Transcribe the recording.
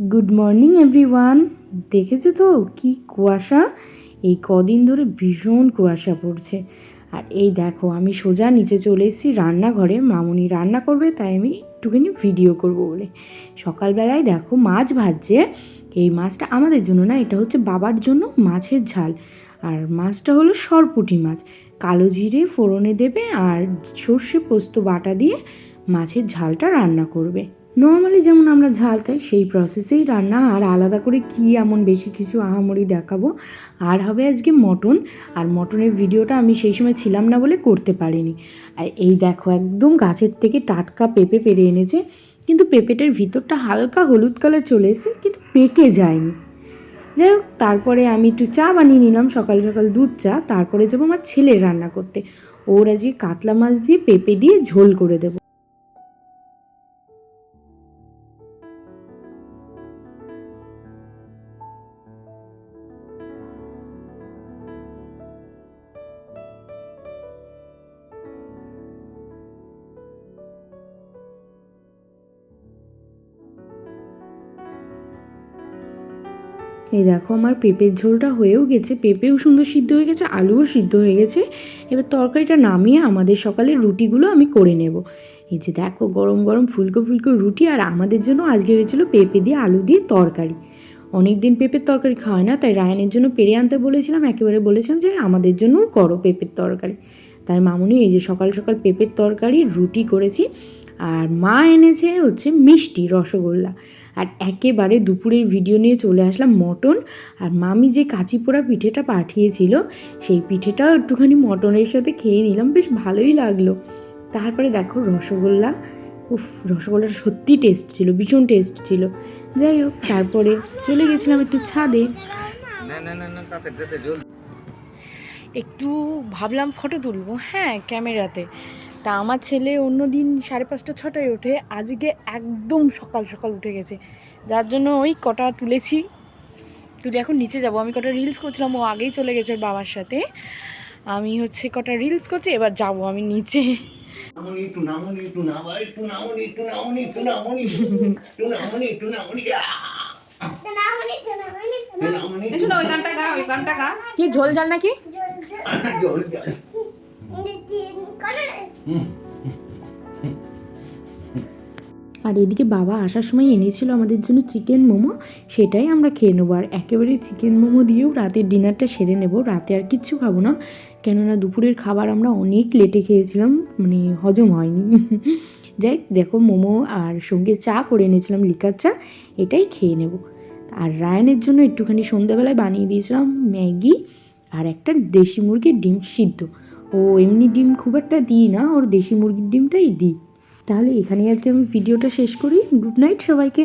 Good morning everyone দেখেছ তো কি কুয়াশা? এই কদিন ধরে ভীষণ কুয়াশা পড়ছে। আর এই দেখো, আমি সোজা নিচে চলে এসেছি রান্নাঘরে। মামুনি রান্না করবে, তাই আমি একটুখানি ভিডিও করব বলে। সকালবেলায় দেখো মাছ ভাজছে। এই মাছটা আমাদের জন্য না, এটা হচ্ছে বাবার জন্য মাছের ঝাল। আর মাছটা হলো সরপুটি মাছ। কালো জিরে ফোড়নে দেবে আর সর্ষে পোস্ত বাটা দিয়ে মাছের ঝালটা রান্না করবে। নর্মালি যেমন আমরা ঝাল খাই, সেই প্রসেসেই রান্না আর আলাদা করে কি এমন বেশি কিছু আহামরি দেখাবো? আর হবে আজকে মটন। আর মটনের ভিডিওটা আমি সেই সময় ছিলাম না বলে করতে পারিনি। আর এই দেখো একদম গাছের থেকে টাটকা পেঁপে পেরে এনেছে। কিন্তু পেঁপেটার ভিতরটা হালকা হলুদ কালার চলে এসে কিন্তু পেকে যায়নি। যাই হোক, তারপরে আমি একটু চা বানিয়ে নিলাম, সকাল সকাল দুধ চা। তারপরে যাব আমার ছেলের রান্না করতে। ওর আজকে কাতলা মাছ দিয়ে পেঁপে দিয়ে ঝোল করে দেবো। এই দেখো আমার পেঁপের ঝোলটা হয়েও গেছে। পেঁপেও সুন্দর সিদ্ধ হয়ে গেছে, আলুও সিদ্ধ হয়ে গেছে। এবার তরকারিটা নামিয়ে আমাদের সকালের রুটিগুলো আমি করে নেব। এই যে দেখো গরম গরম ফুলকো ফুলকো রুটি আর আমাদের জন্য আজকে হয়েছিল পেঁপে দিয়ে আলু দিয়ে তরকারি। অনেক দিন পেঁপের তরকারি খাওয়ায় না, তাই রায়নের জন্য পেরে আনতে বলেছিলাম, একেবারে বলেছিলাম যে আমাদের জন্যও করো পেঁপের তরকারি। তাই মামুনি এই যে সকাল সকাল পেঁপের তরকারি, রুটি করেছি। আর মা এনেছে হচ্ছে মিষ্টি রসগোল্লা। আর একেবারে দুপুরের ভিডিও নিয়ে চলে আসলাম মটন। আর মামি যে কাঁচি পোড়া পিঠেটা পাঠিয়েছিল সেই পিঠেটাও একটুখানি মটনের সাথে খেয়ে নিলাম বেশ ভালোই লাগল। তারপরে দেখো রসগোল্লা উফ রসগোল্লাটা সত্যি টেস্ট ছিল ভীষণ টেস্ট ছিল। যাই হোক তারপরে চলে গেছিলাম একটু ছাদে। না না না না তাতে তাতে একটু ভাবলাম ফটো তুলবো হ্যাঁ ক্যামেরাতে। তা আমার ছেলে অন্য দিন সাড়ে পাঁচটা ছটায় ওঠে। আজকে একদম সকাল সকাল উঠে গেছে। যার জন্য ওই কটা তুলেছি। তুলে এখন নিচে যাব। আমি কটা রিলস করছিলাম ও আগেই চলে গেছে ওর বাবার সাথে। আমি হচ্ছে কটা রিলস করছি এবার যাব আমি নিচে। কি ঝোল ঝাল নাকি? আর এদিকে বাবা আসার সময় এনেছিল আমাদের জন্য চিকেন মোমো, সেটাই আমরা খেয়ে নেব। আর একেবারে চিকেন মোমো দিয়েও রাতের ডিনারটা সেরে নেব। রাতে আর কিচ্ছু খাব না, কেননা দুপুরের খাবার আমরা অনেক লেটে খেয়েছিলাম মানে হজম হয়নি। যাই দেখো মোমো আর সঙ্গে চা করে এনেছিলাম লিকার চা, এটাই খেয়ে নেব। আর রায়নের জন্য একটুখানি সন্ধ্যাবেলায় বানিয়ে দিয়েছিলাম ম্যাগি আর একটা দেশি মুরগির ডিম সিদ্ধ। ও এমনি ডিম খুব একটা দিই না, ওর দেশি মুরগির ডিমটাই দিই। তাহলে এখানেই আজকে আমি ভিডিওটা শেষ করি। গুড নাইট সবাইকে।